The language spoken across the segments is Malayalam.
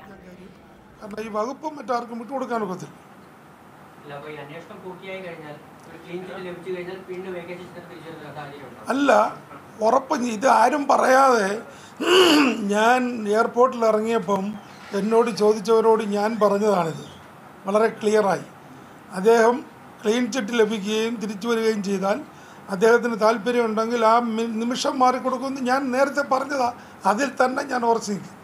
തുടരുകയാണ് കാരണം ഈ വകുപ്പ് മറ്റാർക്കും വിട്ടുകൊടുക്കാൻ ഒക്കത്തില്ല. അല്ല അല്ല ഉറപ്പ് ഇത് ആരും പറയാതെ ഞാൻ എയർപോർട്ടിൽ ഇറങ്ങിയപ്പം എന്നോട് ചോദിച്ചവരോട് ഞാൻ പറഞ്ഞതാണിത്. വളരെ ക്ലിയറായി അദ്ദേഹം ക്ലീൻ ചിറ്റ് ലഭിക്കുകയും തിരിച്ചു വരികയും ചെയ്താൽ അദ്ദേഹത്തിന് താല്പര്യമുണ്ടെങ്കിൽ ആ നിമിഷം മാറിക്കൊടുക്കുമെന്ന് ഞാൻ നേരത്തെ പറഞ്ഞതാണ് അതിൽ തന്നെ ഞാൻ ഉറച്ചു നിൽക്കും.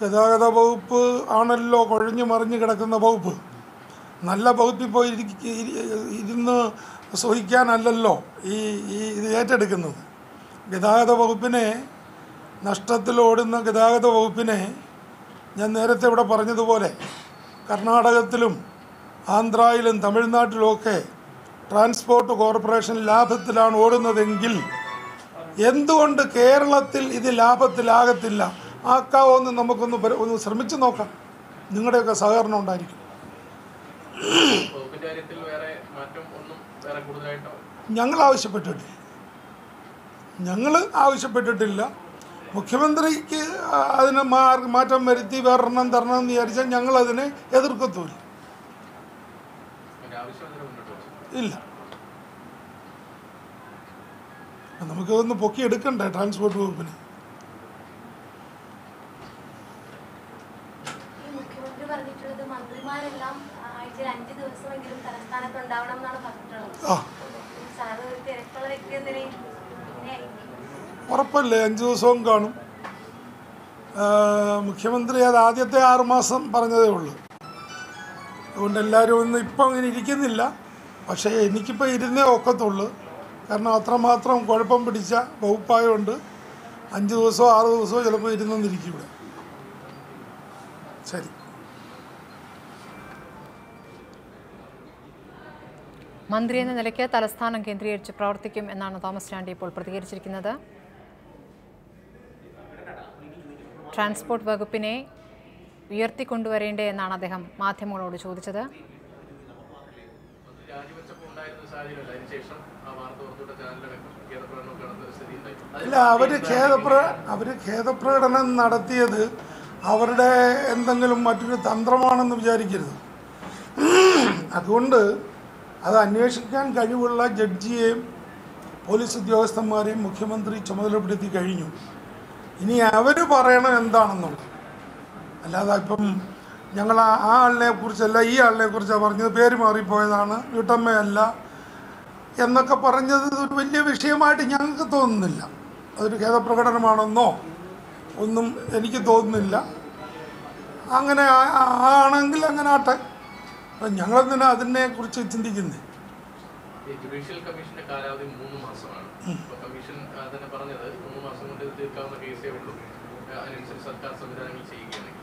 ഗതാഗത വകുപ്പ് ആണല്ലോ കൊഴിഞ്ഞു മറിഞ്ഞു കിടക്കുന്ന വകുപ്പ്. നല്ല വകുപ്പിൽ പോയി ഇരുന്ന് സഹിക്കാനല്ലല്ലോ ഈ ഈ ഇത് ഏറ്റെടുക്കുന്നത്. ഗതാഗത വകുപ്പിനെ നഷ്ടത്തിലോടുന്ന ഗതാഗത വകുപ്പിനെ ഞാൻ നേരത്തെ ഇവിടെ പറഞ്ഞതുപോലെ കർണാടകത്തിലും ആന്ധ്രയിലും തമിഴ്നാട്ടിലുമൊക്കെ ട്രാൻസ്പോർട്ട് കോർപ്പറേഷൻ ലാഭത്തിലാണ് ഓടുന്നതെങ്കിൽ എന്തുകൊണ്ട് കേരളത്തിൽ ഇത് ലാഭത്തിലാകത്തില്ല? ആക്കാവോ എന്ന് നമുക്കൊന്ന് ഒന്ന് ശ്രമിച്ചു നോക്കാം. നിങ്ങളുടെയൊക്കെ സഹകരണം ഉണ്ടായിരിക്കും. വേറെ വേറെ ഞങ്ങൾ ആവശ്യപ്പെട്ടിട്ടില്ല. ഞങ്ങൾ ആവശ്യപ്പെട്ടിട്ടില്ല. മുഖ്യമന്ത്രിക്ക് അതിന് മാറ്റം വരുത്തി വേറെണ്ണം തരണം എന്ന് വിചാരിച്ചാൽ എതിർക്കത്തുമില്ല മുന്നോട്ട് വെച്ചു ഇല്ല നമുക്കതൊന്ന് പൊക്കിയെടുക്കണ്ടേ ട്രാൻസ്പോർട്ട് വകുപ്പിന് ഈ മുഖ്യമന്ത്രി പറഞ്ഞിട്ടുള്ളത് മന്ത്രിമാരെല്ലാം ആഴ്ചയിൽ അഞ്ച് ദിവസമെങ്കിലും തലസ്ഥാനത്ത് ഉണ്ടാവണം എന്നാണ് പറഞ്ഞിട്ടുള്ളത് ആ സാറ് ഒരു തിരക്കുള്ള വ്യക്തി പൊക്കിയെടുക്കണ്ടേ ട്രാൻസ്പോർട്ട് വകുപ്പിന്? ഉറപ്പല്ലേ? അഞ്ച് ദിവസവും കാണും. മുഖ്യമന്ത്രി അത് ആദ്യത്തെ ആറുമാസം പറഞ്ഞതേ ഉള്ളൂ. അതുകൊണ്ട് എല്ലാവരും ഒന്നും ഇപ്പം അങ്ങനെ ഇരിക്കുന്നില്ല. പക്ഷേ എനിക്കിപ്പോൾ ഇരുന്നേ ഒക്കത്തുള്ളൂ. കാരണം അത്രമാത്രം കുഴപ്പം പിടിച്ച വകുപ്പായതുകൊണ്ട് അഞ്ച് ദിവസമോ ആറ് ദിവസമോ ചിലപ്പോൾ ഇരുന്നെന്നിരിക്കും ഇവിടെ. ശരി. മന്ത്രി എന്ന നിലയ്ക്ക് തലസ്ഥാനം കേന്ദ്രീകരിച്ച് പ്രവർത്തിക്കും എന്നാണ് തോമസ് ചാണ്ടി ഇപ്പോൾ പ്രതികരിച്ചിരിക്കുന്നത്. ട്രാൻസ്പോർട്ട് വകുപ്പിനെ ഉയർത്തിക്കൊണ്ടുവരേണ്ടേ എന്നാണ് അദ്ദേഹം മാധ്യമങ്ങളോട് ചോദിച്ചത്. അല്ല അവർ ഖേദപ്ര അവർ ഖേദപ്രകടനം നടത്തിയത് അവരുടെ എന്തെങ്കിലും മറ്റൊരു തന്ത്രമാണെന്ന് വിചാരിക്കരുത്. അതുകൊണ്ട് അത് അന്വേഷിക്കാൻ കഴിവുള്ള ജഡ്ജിയെയും പോലീസ് ഉദ്യോഗസ്ഥന്മാരെയും മുഖ്യമന്ത്രി ചുമതലപ്പെടുത്തി കഴിഞ്ഞു. ഇനി അവർ പറയണം എന്താണെന്നുള്ളത്. അല്ലാതെ ഇപ്പം ഞങ്ങൾ ആ ആ ആളിനെ കുറിച്ചല്ല ഈ ആളിനെ കുറിച്ചാണ് പറഞ്ഞത്. പേര് മാറിപ്പോയതാണ്. വീട്ടമ്മയല്ല. എന്നൊക്കെ പറഞ്ഞത് ഒരു വലിയ വിഷയമായിട്ട് ഞങ്ങൾക്ക് തോന്നുന്നില്ല. അതൊരു ഖേദപ്രകടനമാണെന്നോ ഒന്നും എനിക്ക് തോന്നുന്നില്ല. അങ്ങനെ ആണെങ്കിൽ അങ്ങനെ ആട്ടെ. അപ്പം ഞങ്ങളെന്തിനാ അതിനെക്കുറിച്ച് ചിന്തിക്കുന്നത് ജുഡീഷ്യൽ കമ്മീഷന്റെ കാലാവധി മൂന്ന് മാസമാണ്. കമ്മീഷൻ തന്നെ പറഞ്ഞത് മൂന്ന് മാസം കൊണ്ട് തീർക്കാവുന്ന കേസേ ഉള്ളൂ. അതിനനുസരിച്ച് സർക്കാർ സംവിധാനങ്ങൾ ചെയ്യുകയാണെങ്കിൽ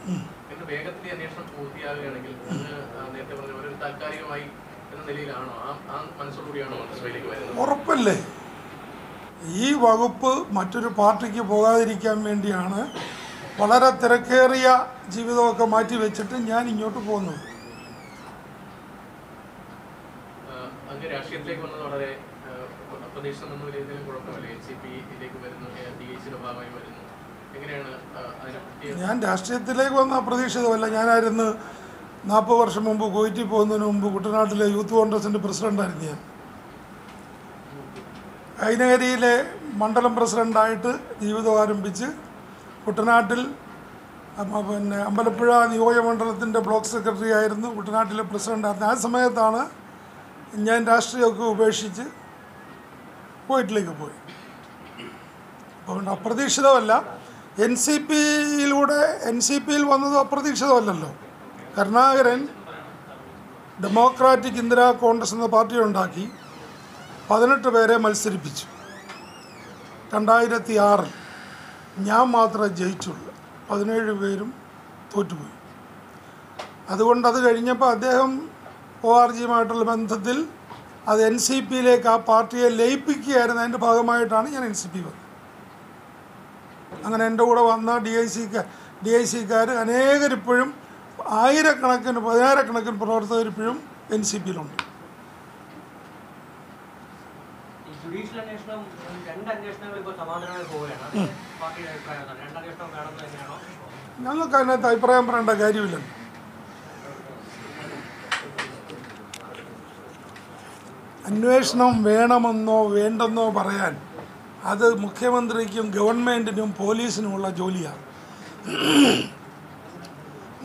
എന്നിട്ട് വേഗത്തിൽ ഈ അന്വേഷണം പൂർത്തിയാകുകയാണെങ്കിൽ അങ്ങ് ആ, നേരത്തെ പറഞ്ഞ പോലെ ഒരു താൽക്കാലികമായി എന്ന നിലയിലാണോ? ആ മനസ്സോടുകൂടിയാണോ വരുന്നത്? ഉറപ്പല്ലേ? ഈ വകുപ്പ് മറ്റൊരു പാർട്ടിക്ക് പോകാതിരിക്കാൻ വേണ്ടിയാണ് വളരെ തിരക്കേറിയ ജീവിതമൊക്കെ മാറ്റി വെച്ചിട്ട് ഞാൻ ഇങ്ങോട്ട് പോകുന്നത് രാഷ്ട്രീയത്തിലേക്ക് വന്നത് വളരെ ആ, അപ്രതീക്ഷിതമെന്ന ഒരു രീതിയിലും കുഴപ്പമില്ല. എൻ സി പിയിലേക്ക് വരുന്നു ഡി എ ഭാഗമായി വരുന്നു. ഞാൻ രാഷ്ട്രീയത്തിലേക്ക് വന്ന അപ്രതീക്ഷിതമല്ല. ഞാനായിരുന്നു നാൽപ്പത് വർഷം മുമ്പ് കുവൈറ്റിൽ പോകുന്നതിന് മുമ്പ് കുട്ടനാട്ടിലെ യൂത്ത് കോൺഗ്രസിന്റെ പ്രസിഡന്റായിരുന്നു ഞാൻ. കൈനകരിയിലെ മണ്ഡലം പ്രസിഡന്റായിട്ട് ജീവിതം ആരംഭിച്ച് കുട്ടനാട്ടിൽ പിന്നെ അമ്പലപ്പുഴ നിയോജകമണ്ഡലത്തിന്റെ ബ്ലോക്ക് സെക്രട്ടറി ആയിരുന്നു കുട്ടനാട്ടിലെ പ്രസിഡന്റായിരുന്നു ആ സമയത്താണ് ഞാൻ രാഷ്ട്രീയമൊക്കെ ഉപേക്ഷിച്ച് കോയിറ്റിലേക്ക് പോയി. അതുകൊണ്ട് അപ്രതീക്ഷിതമല്ല. എൻ സി പിയിലൂടെ എൻ സി പിയിൽ വന്നത് അപ്രതീക്ഷിതമല്ലല്ലോ. കരുണാകരൻ ഡെമോക്രാറ്റിക് ഇന്ദിരാ കോൺഗ്രസ് എന്ന പാർട്ടി ഉണ്ടാക്കി പതിനെട്ട് പേരെ മത്സരിപ്പിച്ചു. രണ്ടായിരത്തി ആറിൽ ഞാൻ മാത്രമേ ജയിച്ചുള്ളൂ. പതിനേഴ് പേരും തോറ്റുപോയി. അതുകൊണ്ട് അത് കഴിഞ്ഞപ്പോൾ അദ്ദേഹം ഒ ആർ ജിയുമായിട്ടുള്ള ബന്ധത്തിൽ അത് എൻ സി പിയിലേക്ക് ആ പാർട്ടിയെ ലയിപ്പിക്കുകയായിരുന്നു. അതിന്റെ ഭാഗമായിട്ടാണ് ഞാൻ എൻ സി പി വന്നത്. അങ്ങനെ എന്റെ കൂടെ വന്ന ഡി ഐ സിക്കാർ ഡി ഐ സിക്കാർ അനേകരിപ്പോഴും ആയിരക്കണക്കിന് പതിനായിരക്കണക്കിന് പ്രവർത്തകരിപ്പോഴും എൻ സി പിയിലുണ്ട് ഈ ജുഡീഷ്യൽ അന്വേഷണം ഉം, രണ്ട് അന്വേഷണങ്ങൾ ഇപ്പോൾ സമാന്തരമായി പോവുകയാണ്. അത് പാർട്ടിയുടെ അഭിപ്രായം എന്താണ് രണ്ടന്വേഷണം വേണമെന്ന് തന്നെയാണോ? ഞങ്ങൾക്ക് അതിനകത്ത് അഭിപ്രായം പറയേണ്ട കാര്യമില്ല. അന്വേഷണം വേണമെന്നോ വേണ്ടെന്നോ പറയാൻ അത് മുഖ്യമന്ത്രിക്കും ഗവൺമെന്റിനും പോലീസിനുമുള്ള ജോലിയാണ്.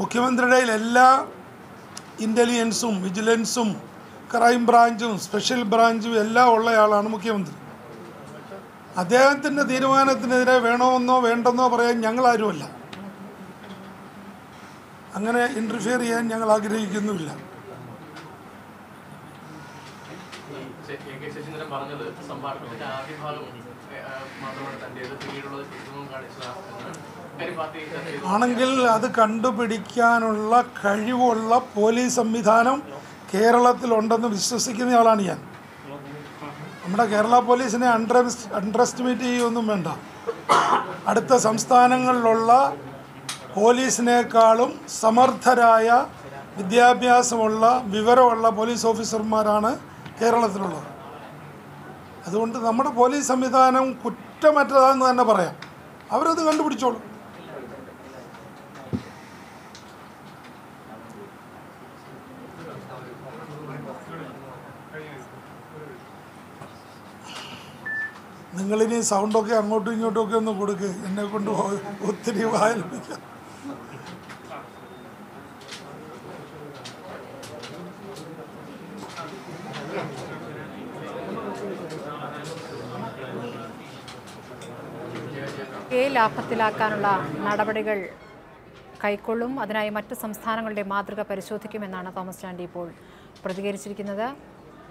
മുഖ്യമന്ത്രിയുടെ എല്ലാ ഇന്റലിജൻസും വിജിലൻസും ക്രൈം ബ്രാഞ്ചും സ്പെഷ്യൽ ബ്രാഞ്ചും എല്ലാം ഉള്ളയാളാണ് മുഖ്യമന്ത്രി. അദ്ദേഹത്തിന്റെ തീരുമാനത്തിനെതിരെ വേണമെന്നോ വേണ്ടെന്നോ പറയാൻ ഞങ്ങളാരുമല്ല. അങ്ങനെ ഇന്റർഫിയർ ചെയ്യാൻ ഞങ്ങൾ ആഗ്രഹിക്കുന്നുമില്ല പറഞ്ഞത് സംഭാഷണത്തിന്റെ ആദ്യ ഭാഗം ആണെങ്കിൽ അത് കണ്ടുപിടിക്കാനുള്ള കഴിവുള്ള പോലീസ് സംവിധാനം കേരളത്തിലുണ്ടെന്ന് വിശ്വസിക്കുന്ന ആളാണ് ഞാൻ. നമ്മുടെ കേരള പോലീസിനെ അണ്ടർ അണ്ടർ എസ്റ്റിമേറ്റ് ചെയ്യുകയൊന്നും വേണ്ട. അടുത്ത സംസ്ഥാനങ്ങളിലുള്ള പോലീസിനേക്കാളും സമർത്ഥരായ വിദ്യാഭ്യാസമുള്ള വിവരമുള്ള പോലീസ് ഓഫീസർമാരാണ് കേരളത്തിലുള്ളത്. അതുകൊണ്ട് നമ്മുടെ പോലീസ് സംവിധാനം കുറ്റമറ്റതാണെന്ന് തന്നെ പറയാം. അവരത് കണ്ടുപിടിച്ചോളും. നിങ്ങളിനി സൗണ്ടൊക്കെ അങ്ങോട്ടും ഇങ്ങോട്ടും ഒക്കെ ഒന്ന് കൊടുക്ക്. എന്നെ കൊണ്ട് ഒത്തിരി വായലിപ്പിക്കാം എ ലാഭത്തിലാക്കാനുള്ള നടപടികൾ കൈക്കൊള്ളും. അതിനായി മറ്റ് സംസ്ഥാനങ്ങളുടെ മാതൃക പരിശോധിക്കുമെന്നാണ് തോമസ് ചാണ്ടി ഇപ്പോൾ പ്രതികരിച്ചിരിക്കുന്നത്.